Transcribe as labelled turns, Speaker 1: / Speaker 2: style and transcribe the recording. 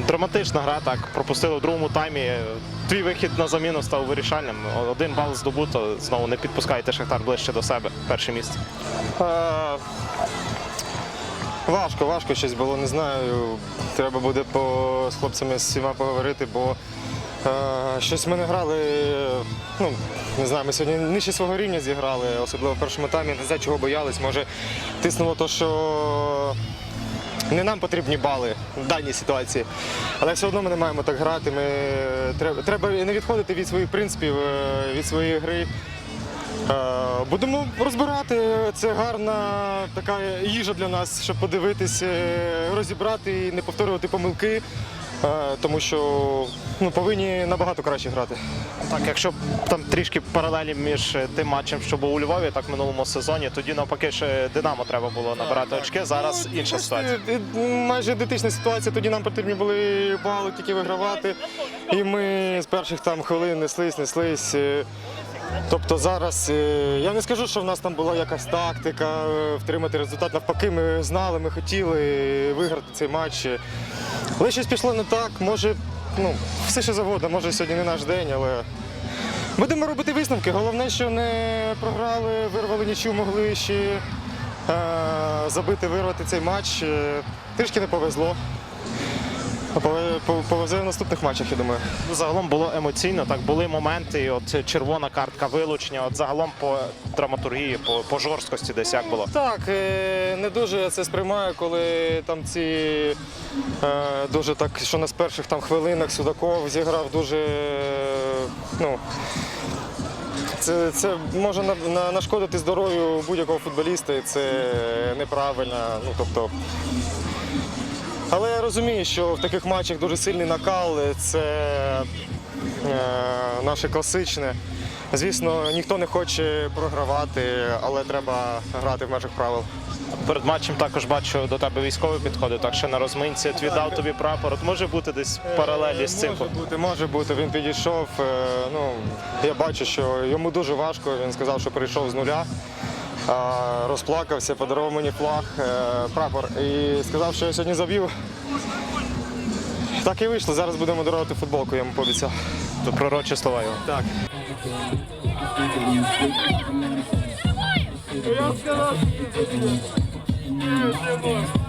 Speaker 1: Драматична гра, так. Пропустили в другому таймі. Твій вихід на заміну став вирішальним. Один бал здобуто. Знову не підпускаєте Шахтар ближче до себе. Перше місце.
Speaker 2: Е, Важко, важко щось було, не знаю. Треба буде по, з хлопцями з всіма поговорити, бо е, щось ми не грали. Ну, не знаю, ми сьогодні нижче свого рівня зіграли, особливо в першому таймі. Не знаю, чого боялись. Може, тиснуло то, що не нам потрібні бали в даній ситуації. Але все одно ми не маємо так грати. Ми, треба, не відходити від своїх принципів, е, від своєї гри. Е, Будемо розбирати. Це гарна така їжа для нас, щоб подивитись, е, розібрати і не повторювати помилки, тому що ну, повинні набагато краще грати.
Speaker 1: Так, якщо там трішки паралелі між тим матчем, що був у Львові, так в минулому сезоні, тоді навпаки ще Динамо треба було набирати очки. Зараз
Speaker 2: Ну,
Speaker 1: інша ситуація.
Speaker 2: е, Майже ідентична ситуація. Тоді нам потрібні були бали тільки вигравати. І ми з перших там хвилин неслись, неслись. е, Тобто зараз е, я не скажу, що в нас там була якась тактика е, втримати результат. Навпаки, ми знали, ми хотіли виграти цей матч. Але щось пішло не так. Може, ну, все ще завгодно, може сьогодні не наш день, але будемо робити висновки. Головне, що не програли, вирвали нічого, могли ще е, забити, вирвати цей матч. Е, Трішки не повезло. Пове- Повезе в наступних матчах, я думаю.
Speaker 1: Ну, Загалом було емоційно, так були моменти, от червона картка вилучення. От загалом по драматургії, по, по жорсткості десь як було.
Speaker 2: Так, е, не дуже я це сприймаю, коли там ці е, дуже так, що на з перших там хвилинах Судаков зіграв дуже. Ну, це, це може на, на, нашкодити здоров'ю будь-якого футболіста, і це неправильно. Ну, тобто, але я розумію, що в таких матчах дуже сильний накал, це е, наше класичне. Звісно, ніхто не хоче програвати, але треба грати в межах правил.
Speaker 1: Перед матчем також бачу до тебе військовий підходив, так що на розминці от віддав тобі прапор. От може бути десь паралелі з цим.
Speaker 2: Може бути, може бути. Він підійшов. е, Ну, я бачу, що йому дуже важко. Він сказав, що прийшов з нуля. Розплакався, подарував мені флаг, е, прапор і сказав, що я сьогодні заб'ю. Так і вийшло. Зараз будемо дарувати футболку, я йому пообіцяв.
Speaker 1: То пророчі слова його.
Speaker 2: Так.
Speaker 3: Я сказав, що ти